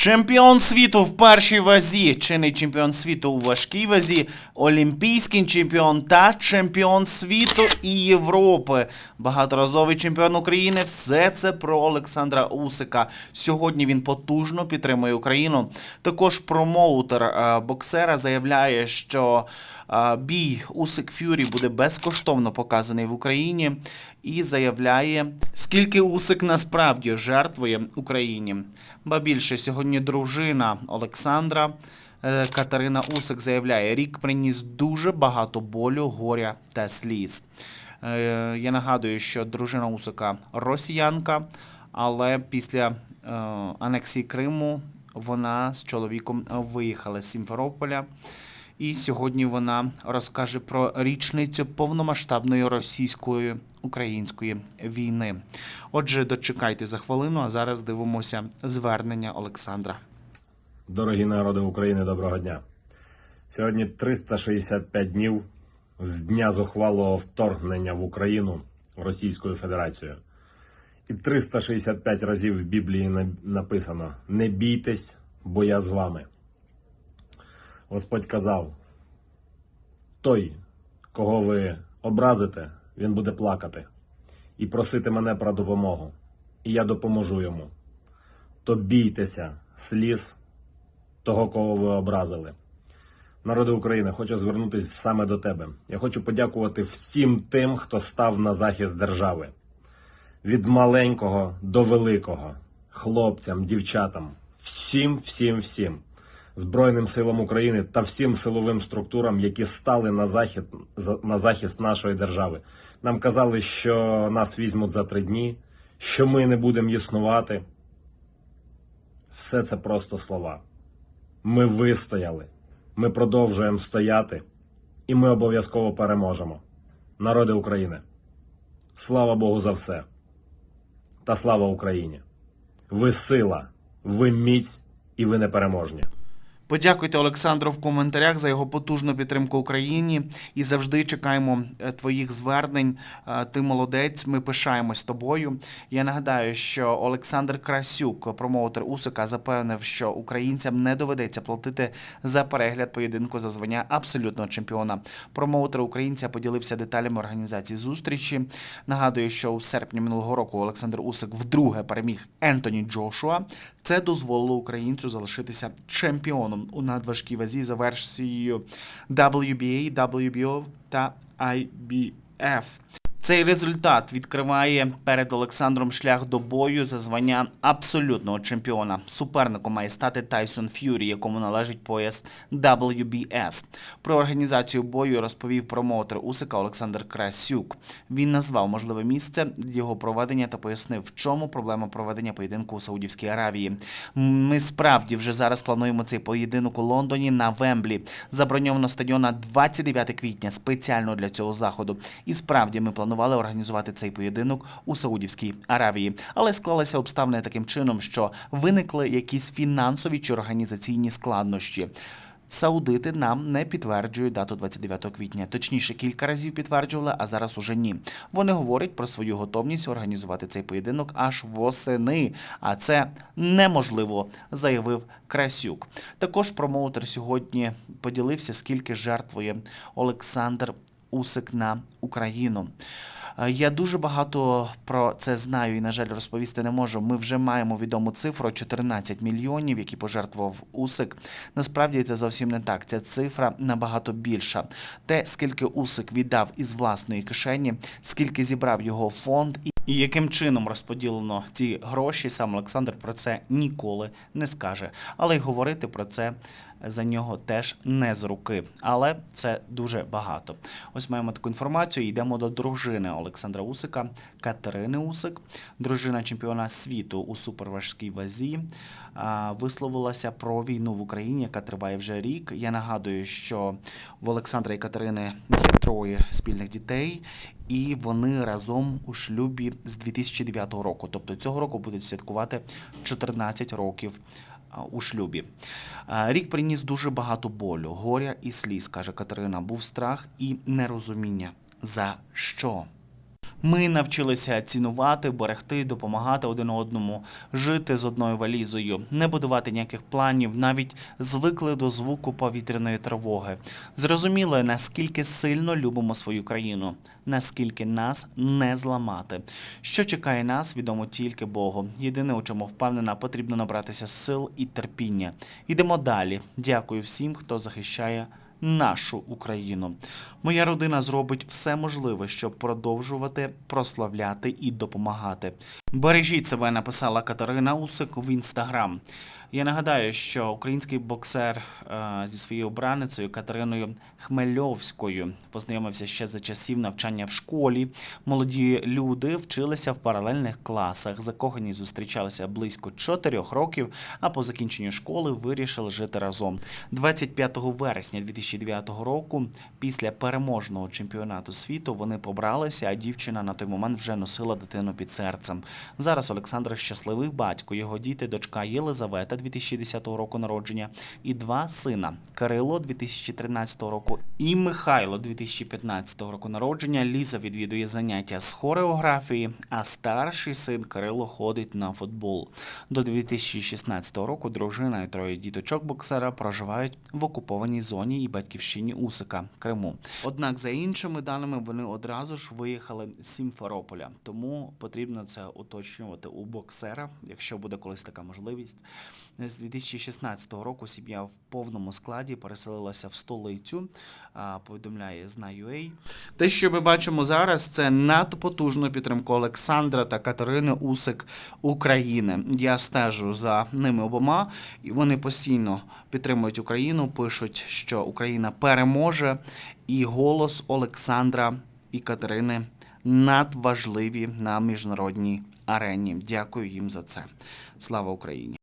Чемпіон світу в першій вазі, чинний чемпіон світу у важкій вазі, олімпійський чемпіон та чемпіон світу і Європи. Багаторазовий чемпіон України. Все це про Олександра Усика. Сьогодні він потужно підтримує Україну. Також промоутер е, боксера заявляє, що е, бій Усик Фюрі буде безкоштовно показаний в Україні і заявляє, скільки Усик насправді жертвує Україні. Ба більше сьогодні дружина Олександра е, Катерина Усик заявляє, рік приніс дуже багато болю, горя та сліз. Е, Я нагадую, що дружина Усика росіянка, але після е, анексії Криму вона з чоловіком виїхала з Сімферополя. І сьогодні вона розкаже про річницю повномасштабної російської української війни. Отже, дочекайте за хвилину, а зараз дивимося звернення Олександра. Дорогі народи України, доброго дня. Сьогодні 365 днів з дня зухвалого вторгнення в Україну Російською Федерацією. І 365 разів в Біблії написано: Не бійтесь, бо я з вами. Господь казав: той, кого ви образите, він буде плакати і просити мене про допомогу. І я допоможу йому. То бійтеся сліз того, кого ви образили. Народи України, хочу звернутися саме до тебе. Я хочу подякувати всім тим, хто став на захист держави. Від маленького до великого, хлопцям, дівчатам, всім, всім, всім, Збройним силам України та всім силовим структурам, які стали на захист, на захист нашої держави. Нам казали, що нас візьмуть за три дні, що ми не будемо існувати. Все це просто слова. Ми вистояли, ми продовжуємо стояти, і ми обов'язково переможемо. Народи України. Слава Богу за все. Та слава Україні! Ви сила, ви міць і ви непереможні. Подякуйте Олександру в коментарях за його потужну підтримку Україні і завжди чекаємо е, твоїх звернень. Е, Ти молодець, ми пишаємось тобою. Я нагадаю, що Олександр Красюк, промоутер Усика, запевнив, що українцям не доведеться платити за перегляд поєдинку за звання абсолютного чемпіона. Промоутер українця поділився деталями організації зустрічі. Нагадую, що у серпні минулого року Олександр Усик вдруге переміг Ентоні Джошуа. Це дозволило українцю залишитися чемпіоном у надважкій вазі за версією WBA, WBO та IBF. Цей результат відкриває перед Олександром шлях до бою за звання абсолютного чемпіона. Суперником має стати Тайсон Ф'юрі, якому належить пояс WBS. Про організацію бою розповів промоутер Усика Олександр Красюк. Він назвав можливе місце його проведення та пояснив, в чому проблема проведення поєдинку у Саудівській Аравії. Ми справді вже зараз плануємо цей поєдинок у Лондоні на Вемблі. Заброньовано стадіон на 29 квітня спеціально для цього заходу. І справді ми планували організувати цей поєдинок у Саудівській Аравії, але склалися обставини таким чином, що виникли якісь фінансові чи організаційні складнощі. Саудити нам не підтверджують дату 29 квітня. Точніше, кілька разів підтверджували, а зараз уже ні. Вони говорять про свою готовність організувати цей поєдинок аж восени. А це неможливо, заявив Красюк. Також промоутер сьогодні поділився, скільки жертвує Олександр Усик на Україну. Е, Я дуже багато про це знаю і, на жаль, розповісти не можу. Ми вже маємо відому цифру 14 мільйонів, які пожертвував Усик. Насправді це зовсім не так. Ця цифра набагато більша. Те, скільки Усик віддав із власної кишені, скільки зібрав його фонд і. І яким чином розподілено ці гроші, сам Олександр про це ніколи не скаже. Але й говорити про це за нього теж не з руки. Але це дуже багато. Ось маємо таку інформацію. Йдемо до дружини Олександра Усика, Катерини Усик, дружина чемпіона світу у суперважкій вазі. Висловилася про війну в Україні, яка триває вже рік. Я нагадую, що в Олександра і Катерини є троє спільних дітей, і вони разом у шлюбі з 2009 року. Тобто цього року будуть святкувати 14 років у шлюбі. Рік приніс дуже багато болю, горя і сліз, каже Катерина. Був страх і нерозуміння. За що? Ми навчилися цінувати, берегти, допомагати один одному, жити з одною валізою, не будувати ніяких планів, навіть звикли до звуку повітряної тривоги. Зрозуміли, наскільки сильно любимо свою країну, наскільки нас не зламати. Що чекає нас, відомо тільки Богу. Єдине, у чому впевнена, потрібно набратися сил і терпіння. Ідемо далі. Дякую всім, хто захищає нашу Україну. Моя родина зробить все можливе, щоб продовжувати прославляти і допомагати. Бережіть себе, написала Катерина Усик в інстаграм. Я нагадаю, що український боксер е, зі своєю обраницею Катериною Хмельовською познайомився ще за часів навчання в школі. Молоді люди вчилися в паралельних класах, закохані зустрічалися близько чотирьох років, а по закінченню школи вирішили жити разом. 25 вересня 2009 року, після переможного чемпіонату світу, вони побралися, а дівчина на той момент вже носила дитину під серцем. Зараз Олександр щасливий батько. Його діти, дочка Єлизавета 2010 року народження, і два сина Кирило 2013 року і Михайло 2015 року народження. Ліза відвідує заняття з хореографії, а старший син Кирило ходить на футбол. До 2016 року дружина і троє діточок боксера проживають в окупованій зоні і батьківщині Усика Криму. Однак, за іншими даними, вони одразу ж виїхали з Сімферополя. Тому потрібно це уточнювати у боксера, якщо буде колись така можливість. З 2016 року сім'я в повному складі переселилася в столицю. Повідомляє Знаю.ua. Те, що ми бачимо зараз, це надпотужну підтримку Олександра та Катерини Усик України. Я стежу за ними обома, і вони постійно підтримують Україну, пишуть, що Україна переможе, і голос Олександра і Катерини надважливі на міжнародній арені. Дякую їм за це. Слава Україні!